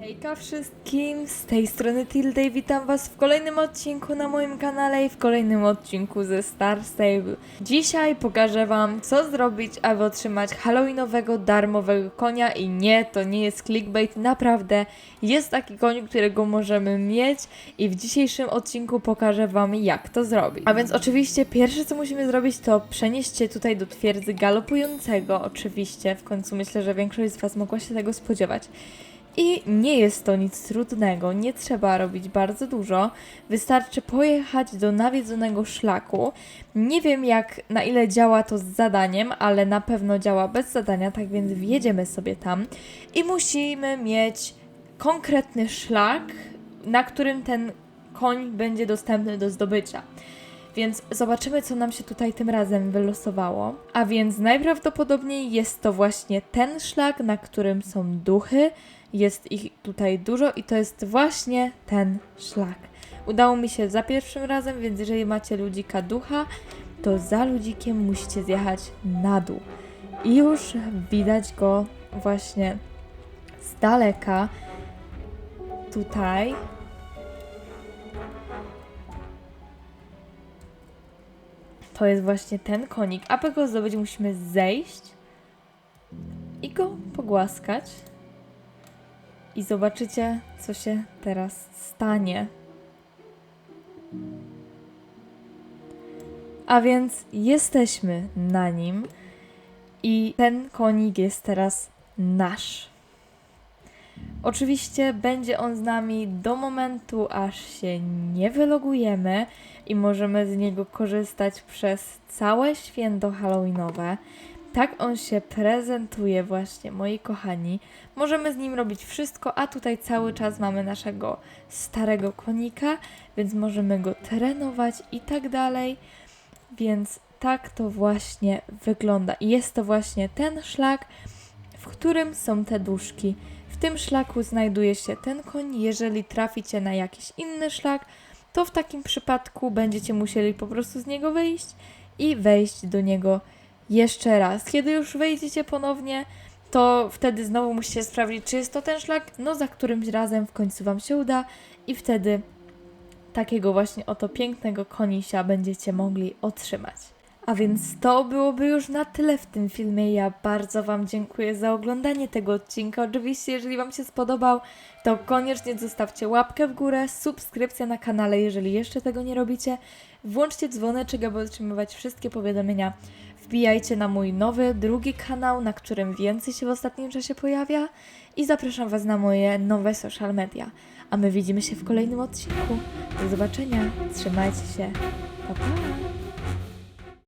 Hejka wszystkim, z tej strony Tilda i witam was w kolejnym odcinku na moim kanale i w kolejnym odcinku ze Star Stable. Dzisiaj pokażę wam co zrobić, aby otrzymać halloweenowego darmowego konia i nie, to nie jest clickbait, naprawdę jest taki koń, którego możemy mieć i w dzisiejszym odcinku pokażę wam jak to zrobić. A więc oczywiście pierwsze co musimy zrobić to przenieść się tutaj do twierdzy galopującego, oczywiście, w końcu myślę, że większość z was mogła się tego spodziewać. I nie jest to nic trudnego, nie trzeba robić bardzo dużo. Wystarczy pojechać do nawiedzonego szlaku. Nie wiem jak na ile działa to z zadaniem, ale na pewno działa bez zadania, tak więc wjedziemy sobie tam i musimy mieć konkretny szlak, na którym ten koń będzie dostępny do zdobycia. Więc zobaczymy, co nam się tutaj tym razem wylosowało. A więc najprawdopodobniej jest to właśnie ten szlak, na którym są duchy. Jest ich tutaj dużo i to jest właśnie ten szlak. Udało mi się za pierwszym razem, więc jeżeli macie ludzika ducha, to za ludzikiem musicie zjechać na dół. I już widać go właśnie z daleka tutaj. To jest właśnie ten konik. Aby go zdobyć, musimy zejść i go pogłaskać. I zobaczycie, co się teraz stanie. A więc jesteśmy na nim i ten konik jest teraz nasz. Oczywiście będzie on z nami do momentu, aż się nie wylogujemy i możemy z niego korzystać przez całe święto Halloweenowe. Tak on się prezentuje właśnie, moi kochani. Możemy z nim robić wszystko, a tutaj cały czas mamy naszego starego konika, więc możemy go trenować i tak dalej. Więc tak to właśnie wygląda. I jest to właśnie ten szlak, w którym są te duszki. W tym szlaku znajduje się ten koń. Jeżeli traficie na jakiś inny szlak, to w takim przypadku będziecie musieli po prostu z niego wyjść i wejść do niego jeszcze raz. Kiedy już wejdziecie ponownie, to wtedy znowu musicie sprawdzić, czy jest to ten szlak. No, za którymś razem w końcu Wam się uda, i wtedy takiego właśnie oto pięknego konisia będziecie mogli otrzymać. A więc to byłoby już na tyle w tym filmie. Ja bardzo Wam dziękuję za oglądanie tego odcinka. Oczywiście, jeżeli Wam się spodobał, to koniecznie zostawcie łapkę w górę, subskrypcja na kanale, jeżeli jeszcze tego nie robicie. Włączcie dzwoneczek, aby otrzymywać wszystkie powiadomienia. Wbijajcie na mój nowy, drugi kanał, na którym więcej się w ostatnim czasie pojawia. I zapraszam Was na moje nowe social media. A my widzimy się w kolejnym odcinku. Do zobaczenia. Trzymajcie się. Pa, pa.